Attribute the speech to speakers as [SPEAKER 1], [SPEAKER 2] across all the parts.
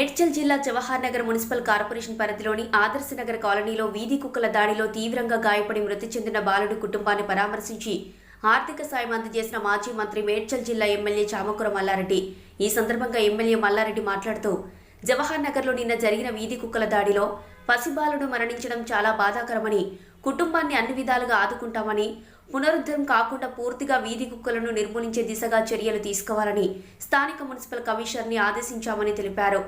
[SPEAKER 1] మేడ్చల్ జిల్లా Jawahar Nagar municipal corporation పరిధిలోని ఆదర్శ నగర్ కాలనీలో వీధి కుక్కల దాడిలో తీవ్రంగా గాయపడి మృతి చెందిన బాలుడి కుటుంబాన్ని పరామర్శించి ఆర్థిక సాయం అందజేసిన మాజీ మంత్రి మేడ్చల్ జిల్లా ఎమ్మెల్యే చామకుర మల్లారెడ్డి. ఈ సందర్భంగా ఎమ్మెల్యే మల్లారెడ్డి మాట్లాడుతూ జవహర్ నగర్లో నిన్న జరిగిన వీధి కుక్కల దాడిలో పసిబాలుడు మరణించడం చాలా బాధాకరమని కుటుంబాన్ని అన్ని విధాలుగా ఆదుకుంటామని పునరుద్ధరణ కాకుండా పూర్తిగా వీధి కుక్కలను నిర్మూలించే దిశగా చర్యలు తీసుకోవాలని స్థానిక మున్సిపల్ కమిషనర్ని ఆదేశించామని తెలిపారు.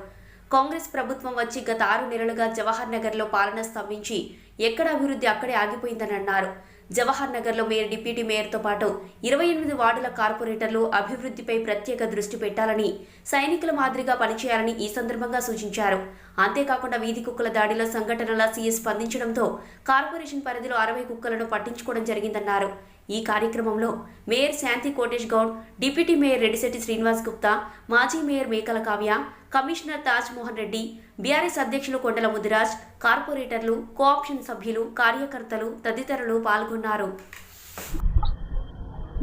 [SPEAKER 1] కాంగ్రెస్ ప్రభుత్వం వచ్చి గత ఆరు నెలలుగా జవహర్ నగర్లో పాలన స్తంభించి ఎక్కడ అభివృద్ధి అక్కడే ఆగిపోయిందని అన్నారు. జవహర్ నగర్లో మేయర్ డిప్యూటీ మేయర్తో పాటు ఇరవై ఎనిమిది వార్డుల కార్పొరేటర్లు అభివృద్ధిపై ప్రత్యేక దృష్టి పెట్టాలని సైనికుల మాదిరిగా పనిచేయాలని ఈ సందర్భంగా సూచించారు. అంతేకాకుండా వీధి కుక్కల దాడిలో సంఘటనల సీఎస్ స్పందించడంతో కార్పొరేషన్ పరిధిలో అరవై కుక్కలను పట్టించుకోవడం జరిగిందన్నారు. ఈ కార్యక్రమంలో mayor Shanti Kotesh Goud deputy mayor Reddisetti Srinivas Gupta మాజీ mayor Mekala Kavya commissioner Taj Mohan Reddy BRS అధ్యక్షులు కొండల ముదిరాజ్ కార్పొరేటర్లు కోఆప్షన్ సభ్యులు కార్యకర్తలు తదితరులు పాల్గొన్నారు.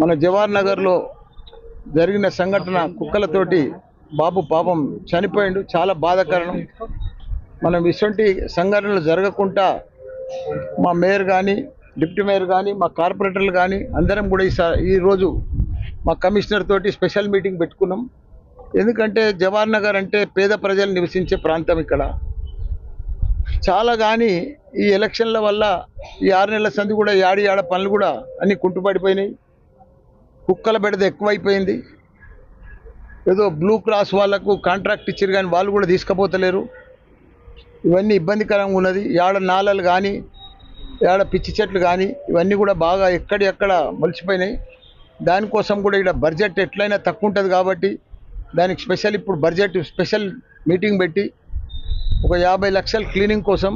[SPEAKER 2] మన జవహర్ నగర్లో జరిగిన సంఘటన కుక్కలతోటి బాబు పాపం చనిపోయిండు. చాలా బాధాకరణం. మనం ఇటువంటి సంఘటనలు జరగకుండా మా మేయర్ కానీ డిప్యూటీ మేయర్ కానీ మా కార్పొరేటర్లు కానీ అందరం కూడా ఈ స- ఈరోజు మా కమిషనర్ తోటి స్పెషల్ మీటింగ్ పెట్టుకున్నాం. ఎందుకంటే జవహర్ నగర్ అంటే పేద ప్రజలు నివసించే ప్రాంతం ఇక్కడ. చాలా కానీ ఈ ఎలక్షన్ల వల్ల ఈ ఆరు నెలల సంది కూడా యాడి యాడ పనులు కూడా అన్ని కుంటుపడిపోయినాయి. కుక్కల బెడద ఎక్కువైపోయింది. ఏదో బ్లూ క్రాస్ వాళ్ళకు కాంట్రాక్ట్ ఇచ్చారు కానీ వాళ్ళు కూడా తీసుకుపోతలేరు. ఇవన్నీ ఇబ్బందికరంగా ఉన్నది. యాడ నాలలు కానీ ఇక్కడ పిచ్చి చెట్లు కానీ ఇవన్నీ కూడా బాగా ఎక్కడెక్కడ మొలిచిపోయినాయి. దానికోసం కూడా ఇక్కడ బడ్జెట్ ఎట్లయినా తక్కువ ఉంటుంది కాబట్టి దానికి స్పెషల్ ఇప్పుడు బడ్జెట్ స్పెషల్ మీటింగ్ పెట్టి ఒక యాభై లక్షల క్లీనింగ్ కోసం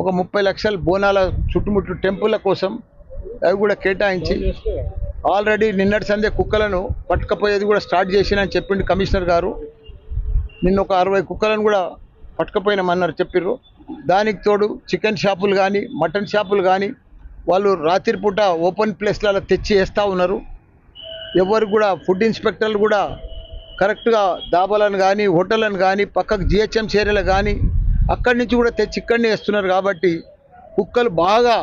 [SPEAKER 2] ఒక ముప్పై లక్షల బోనాల చుట్టుముట్టు టెంపుల్ల కోసం అవి కూడా కేటాయించి ఆల్రెడీ నిన్నటి సందే కుక్కలను పట్టుకపోయేది కూడా స్టార్ట్ చేసినని చెప్పిండు కమిషనర్ గారు. నిన్న ఒక అరవై కుక్కలను కూడా పట్టుకపోయినామన్నారు చెప్పిర్రు. దానికి తోడు చికెన్ షాపులు కానీ మటన్ షాపులు కానీ వాళ్ళు రాత్రిపూట ఓపెన్ ప్లేస్లలో తెచ్చి వేస్తూ ఉన్నారు. ఎవరు కూడా ఫుడ్ ఇన్స్పెక్టర్లు కూడా కరెక్ట్గా దాబాలను కానీ హోటళ్ళను కానీ పక్కకు జిహెచ్ఎం చర్యలు కానీ అక్కడి నుంచి కూడా తెచ్చి ఇక్కడనే వేస్తున్నారు కాబట్టి కుక్కలు బాగా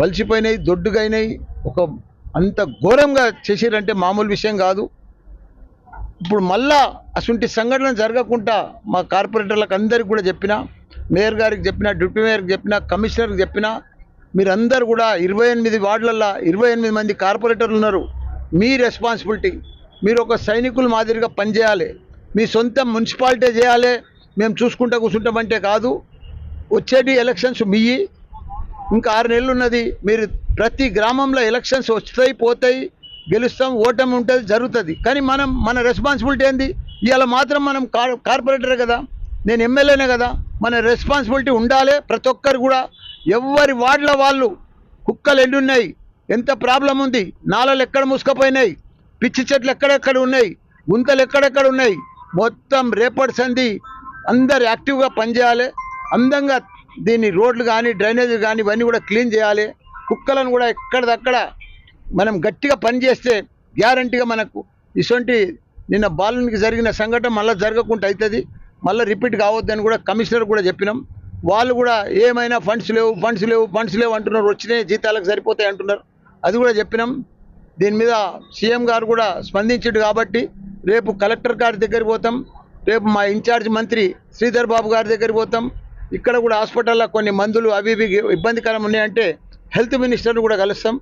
[SPEAKER 2] బలిసిపోయినాయి దొడ్డుగైనాయి. ఒక అంత ఘోరంగా చేసిరంటే మామూలు విషయం కాదు. ఇప్పుడు మళ్ళా అటువంటి సంఘటన జరగకుండా మా కార్పొరేటర్లకు అందరికీ కూడా చెప్పిన మేయర్ గారికి చెప్పిన డిప్యూటీ మేయర్కి చెప్పిన కమిషనర్కి చెప్పిన మీరందరూ కూడా ఇరవై ఎనిమిది వార్డులల్లో ఇరవై ఎనిమిది మంది కార్పొరేటర్లు ఉన్నారు. మీ రెస్పాన్సిబిలిటీ మీరు ఒక సైనికుల మాదిరిగా పనిచేయాలి. మీ సొంత మున్సిపాలిటీ చేయాలి. మేము చూసుకుంటా కూర్చుంటామంటే కాదు. వచ్చేటి ఎలక్షన్స్ మీయి ఇంకా ఆరు నెలలు ఉన్నది. మీరు ప్రతి గ్రామంలో ఎలక్షన్స్ వస్తాయి పోతాయి. గెలుస్తాం ఓటమి ఉంటుంది జరుగుతుంది. కానీ మనం మన రెస్పాన్సిబిలిటీ ఏంది? ఇవాళ మాత్రం మనం కార్ కార్పొరేటరే కదా. నేను ఎమ్మెల్యేనే కదా. మన రెస్పాన్సిబిలిటీ ఉండాలి. ప్రతి ఒక్కరు కూడా ఎవరి వార్డుల వాళ్ళు కుక్కలు ఎన్నున్నాయి ఎంత ప్రాబ్లం ఉంది? నాలలు ఎక్కడ మూసుకుపోయినాయి? పిచ్చి చెట్లు ఎక్కడెక్కడ ఉన్నాయి? గుంతలు ఎక్కడెక్కడ ఉన్నాయి? మొత్తం రేపటి సంధి అందరు యాక్టివ్గా పనిచేయాలి. అందంగా దీన్ని రోడ్లు కానీ డ్రైనేజీలు కానీ ఇవన్నీ కూడా క్లీన్ చేయాలి. కుక్కలను కూడా ఎక్కడిదక్కడ మనం గట్టిగా పనిచేస్తే గ్యారంటీగా మనకు ఇటువంటి నిన్న బాలునికి జరిగిన సంఘటన మళ్ళీ జరగకుండా అవుతుంది. మళ్ళీ రిపీట్ కావద్దని కూడా కమిషనర్ కూడా చెప్పినాం. వాళ్ళు కూడా ఏమైనా ఫండ్స్ లేవు ఫండ్స్ లేవు ఫండ్స్ లేవు అంటున్నారు వచ్చినాయి జీతాలకు సరిపోతాయి అంటున్నారు. అది కూడా చెప్పినాం. దీని మీద సీఎం గారు కూడా స్పందించాడు కాబట్టి రేపు కలెక్టర్ గారి దగ్గరికి పోతాం. రేపు మా ఇన్ఛార్జ్ మంత్రి శ్రీధర్ బాబు గారి దగ్గరికి పోతాం. ఇక్కడ కూడా హాస్పిటల్లో కొన్ని మందులు అవి ఇవి ఇబ్బందికరం ఉన్నాయంటే హెల్త్ మినిస్టర్ని కూడా కలుస్తాం.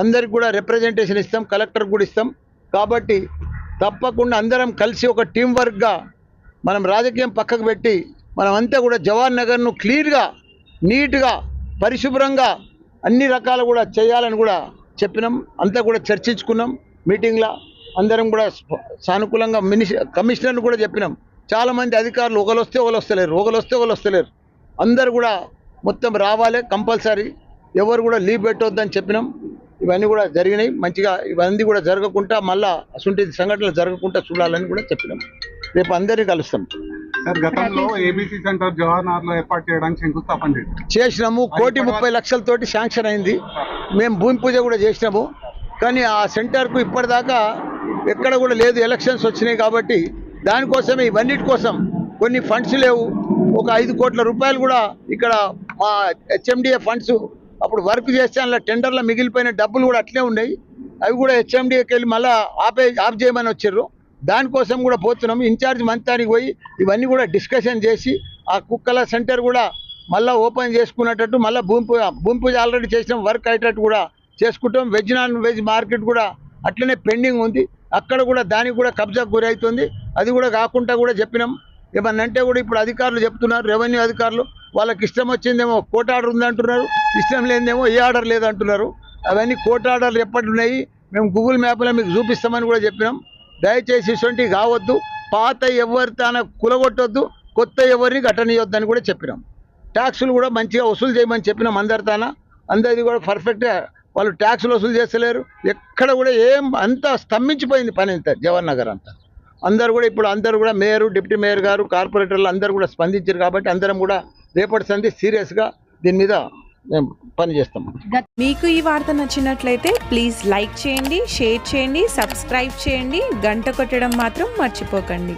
[SPEAKER 2] అందరికి కూడా రిప్రజెంటేషన్ ఇస్తాం కలెక్టర్ కూడా ఇస్తాం. కాబట్టి తప్పకుండా అందరం కలిసి ఒక టీం వర్క్గా మనం రాజకీయం పక్కకు పెట్టి మనమంతా కూడా జవహర్ నగర్ను క్లియర్గా నీట్గా పరిశుభ్రంగా అన్ని రకాలు కూడా చేయాలని కూడా చెప్పినాం. అంతా కూడా చర్చించుకున్నాం మీటింగ్లో. అందరం కూడా సానుకూలంగా మినిష కమిషనర్ను కూడా చెప్పినాం. చాలామంది అధికారులు ఒకరు వస్తే ఒకరు వస్తలేరు ఒకరు వస్తే ఒకరు వస్తలేరు. అందరు కూడా మొత్తం రావాలి కంపల్సరీ. ఎవరు కూడా లీవ్ పెట్టొద్దని చెప్పినాం. ఇవన్నీ కూడా జరిగినాయి. మంచిగా ఇవన్నీ కూడా జరగకుండా మళ్ళీ అటువంటి సంఘటనలు జరగకుండా చూడాలని కూడా చెప్పినాం. రేపు అందరినీ కలుస్తాం.
[SPEAKER 3] గతంలో ఏబీసీ సెంటర్ జవహర్ నగర్లో ఏర్పాటు చేయడానికి శంకుస్థాపన చేశారు.
[SPEAKER 2] చేసినాము కోటి ముప్పై లక్షలతోటి శాంక్షన్ అయింది. మేము భూమి పూజ కూడా చేసినాము. కానీ ఆ సెంటర్కు ఇప్పటిదాకా ఎక్కడ కూడా లేదు ఎలక్షన్స్ వచ్చినాయి కాబట్టి దానికోసమే ఇవన్నిటి కోసం కొన్ని ఫండ్స్ లేవు. ఒక ఐదు కోట్ల రూపాయలు కూడా ఇక్కడ మా హెచ్ఎండిఏ ఫండ్స్ అప్పుడు వర్క్ చేస్తే అందులో టెండర్లో మిగిలిపోయిన డబ్బులు కూడా అట్లే ఉన్నాయి. అవి కూడా హెచ్ఎండిఏకి వెళ్ళి మళ్ళీ ఆపే ఆఫ్ చేయమని వచ్చారు దానికోసం కూడా పోతున్నాము ఇన్ఛార్జ్ మంత్రానికి పోయి ఇవన్నీ కూడా డిస్కషన్ చేసి ఆ కుక్కల సెంటర్ కూడా మళ్ళీ ఓపెన్ చేసుకునేటట్టు మళ్ళీ భూమి పూజ భూమి పూజ ఆల్రెడీ చేసిన వర్క్ అయ్యేటట్టు కూడా చేసుకుంటాం. వెజ్ నాన్ వెజ్ మార్కెట్ కూడా అట్లనే పెండింగ్ ఉంది. అక్కడ కూడా దానికి కూడా కబ్జాకు గురవుతుంది అది కూడా కాకుండా కూడా చెప్పినాం. ఏమన్నంటే కూడా ఇప్పుడు అధికారులు చెప్తున్నారు రెవెన్యూ అధికారులు. వాళ్ళకి ఇష్టం వచ్చిందేమో కోర్టు ఆర్డర్ ఉందంటున్నారు ఇష్టం లేదేమో ఏ ఆర్డర్ లేదంటున్నారు. అవన్నీ కోర్టు ఆర్డర్లు ఎప్పటి ఉన్నాయి? మేము గూగుల్ మ్యాప్లో మీకు చూపిస్తామని కూడా చెప్పినాం. దయచేసి ఇటువంటివి కావద్దు. పాత ఎవరి తన కులగొట్టొద్దు. కొత్త ఎవరిని ఘటనీయొద్దని కూడా చెప్పినాం. ట్యాక్సులు కూడా మంచిగా వసూలు చేయమని చెప్పినాం అందరి తాన. అందరిది కూడా పర్ఫెక్ట్గా వాళ్ళు ట్యాక్సులు వసూలు చేస్తలేరు. ఎక్కడ కూడా ఏం అంతా స్తంభించిపోయింది పని అంతా జవహర్ నగర్ అంతా. అందరు కూడా ఇప్పుడు అందరు కూడా మేయర్ డిప్యూటీ మేయర్ గారు కార్పొరేటర్లు అందరూ కూడా స్పందించారు కాబట్టి అందరం కూడా రేపటి సంది సీరియస్గా దీని మీద పని చేస్తాం.
[SPEAKER 4] మీకు ఈ వార్త నచ్చినట్లయితే ప్లీజ్ లైక్ చేయండి షేర్ చేయండి సబ్స్క్రైబ్ చేయండి. గంట కొట్టడం మాత్రం మర్చిపోకండి.